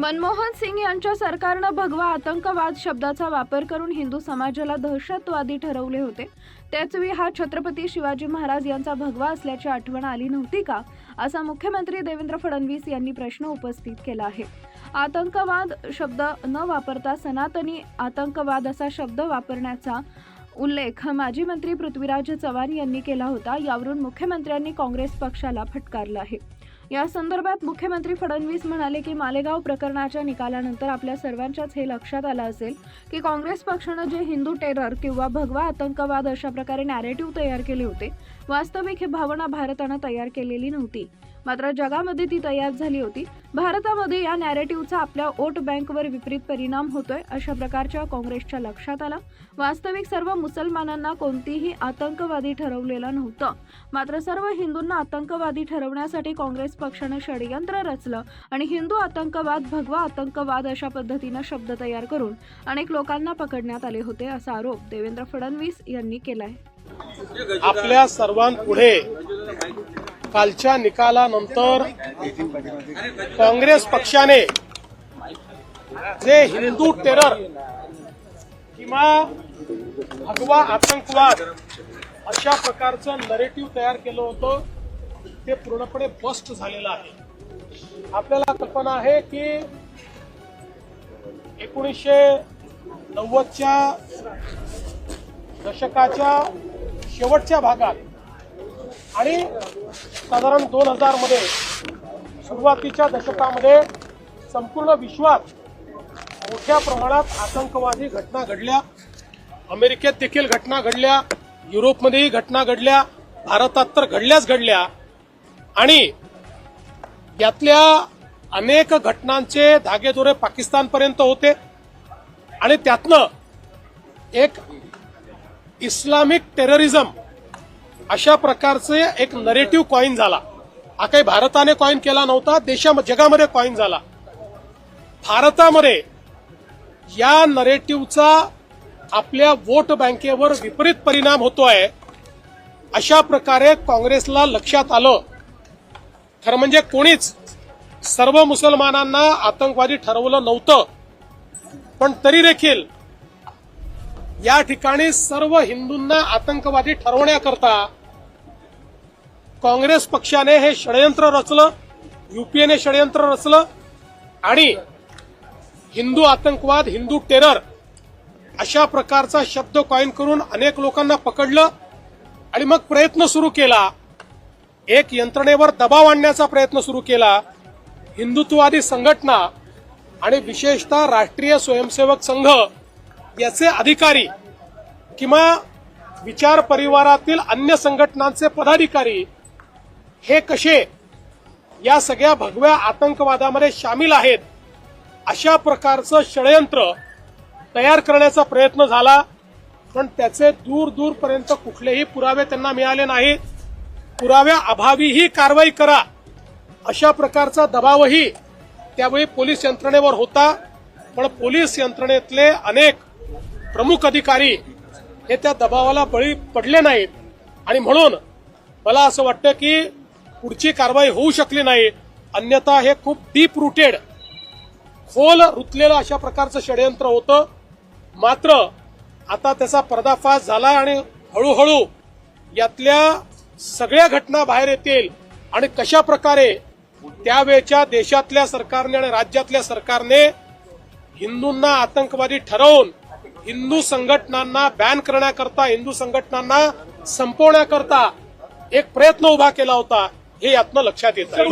मनमोहन सिंग यांच्या सरकारनं भगवा आतंकवाद शब्दाचा वापर करून हिंदू समाजाला दहशतवादी ठरवले होते. त्याचवेळी हा छत्रपती शिवाजी महाराज यांचा भगवा असल्याची आठवण आली नव्हती का? असा मुख्यमंत्री देवेंद्र फडणवीस यांनी प्रश्न उपस्थित केला आहे. आतंकवाद शब्द न वापरता सनातनी आतंकवाद असा शब्द वापरण्याचा उल्लेख माजी मंत्री पृथ्वीराज चव्हाण यांनी केला होता. यावरून मुख्यमंत्र्यांनी काँग्रेस पक्षाला फटकारलं आहे. या संदर्भात मुख्यमंत्री फडणवीस म्हणाले की मालेगाव प्रकरणाच्या निकालानंतर आपल्या सर्वांच्याच हे लक्षात आलं असेल की काँग्रेस पक्षानं जे हिंदू टेरर किंवा भगवा आतंकवाद अशा प्रकारे नॅरेटिव्ह तयार केले होते वास्तविक ही भावना भारतानं तयार केलेली नव्हती. मात्र जगामध्ये ती तयार झाली होती. भारतामध्ये या नॅरेटिव्हचा आपल्या वोट बँकवर विपरीत परिणाम होतोय अशा प्रकारच्या काँग्रेसच्या लक्षात आला. वास्तविक सर्व मुसलमानांना कोणतीही आतंकवादी ठरवलेलं नव्हतं. मात्र सर्व हिंदूंना आतंकवादी ठरवण्यासाठी काँग्रेस पक्षानं षडयंत्र रचलं आणि हिंदू आतंकवाद भगवा आतंकवाद अशा पद्धतीनं शब्द तयार करून अनेक लोकांना पकडण्यात आले होते असा आरोप देवेंद्र फडणवीस यांनी केलाय. आपल्या सर्वांपुढे कालच्या निकालानंतर काँग्रेस पक्षाने जे हिंदू टेरर किंवा भगवा आतंकवाद अशा प्रकारचं नरेटिव्ह तयार केलं होतं ते पूर्णपणे बस्ट झालेलं आहे. आपल्याला कल्पना आहे की एकोणीसशे नव्वदच्या दशकाच्या शेवटच्या भागात आणि साधारण दोन हजारमध्ये सुरुवातीच्या दशकामध्ये संपूर्ण विश्वात मोठ्या प्रमाणात आतंकवादी घटना घडल्या. अमेरिकेत देखील घटना घडल्या. युरोपमध्येही घटना घडल्या. भारतात तर घडल्याच घडल्या. आणि यातल्या अनेक घटनांचे धागेदोरे पाकिस्तानपर्यंत होते. आणि त्यातनं एक इस्लामिक टेररिझम अशा प्रकारचे एक नरेटिव्ह कॉईन झाला. हा काही भारताने कॉईन केला नव्हता देशा जगामध्ये कॉईन झाला. भारतामध्ये या नरेटिव्हचा आपल्या वोट बँकेवर विपरीत परिणाम होतोय. अशा प्रकारे काँग्रेसला लक्षात आलं. खरं म्हणजे कोणीच सर्व मुसलमानांना आतंकवादी ठरवलं नव्हतं. पण तरी देखील या ठिकाणी सर्व हिंदूंना आतंकवादी ठरवण्याकरता काँग्रेस पक्षाने हे षडयंत्र रचलं युपीएने षडयंत्र रचलं आणि हिंदू आतंकवाद हिंदू टेरर अशा प्रकारचा शब्द कॉईन करून अनेक लोकांना पकडलं आणि मग प्रयत्न सुरू केला. एक यंत्रणेवर दबाव आणण्याचा प्रयत्न सुरू केला. हिंदुत्ववादी संघटना आणि विशेषतः राष्ट्रीय स्वयंसेवक संघ याचे अधिकारी किंवा विचार परिवारातील अन्य संघटनांचे पदाधिकारी हे कसे या सगळ्या भगव्या आतंकवादामध्ये सामील आहेत अशा प्रकारचं षडयंत्र तयार करण्याचा प्रयत्न झाला पण त्याचे दूर दूरपर्यंत कुठलेही पुरावे त्यांना मिळाले नाहीत. पुराव्या अभावीही कारवाई करा अशा प्रकारचा दबावही त्यावेळी पोलीस यंत्रणेवर होता. पण पोलीस यंत्रणेतले अनेक प्रमुख अधिकारी हे त्या दबावाला बळी पडले नाहीत. आणि म्हणून मला असं वाटतं की पुढची कारवाई होऊ शकली नाही. अन्यथा हे खूप डीप रुटेड खोल रुतलेलं अशा प्रकारचं षडयंत्र होतं. मात्र आता त्याचा पर्दाफाश झाला आणि हळूहळू यातल्या सगळ्या घटना बाहेर येतील. आणि कशा प्रकारे त्यावेळच्या देशातल्या सरकारने आणि राज्यातल्या सरकारने हिंदूंना आतंकवादी ठरवून हिंदू संघटनांना बॅन करण्याकरता हिंदू संघटनांना संपवण्याकरता एक प्रयत्न उभा केला होता. हे यातनं लक्षात येत आहे.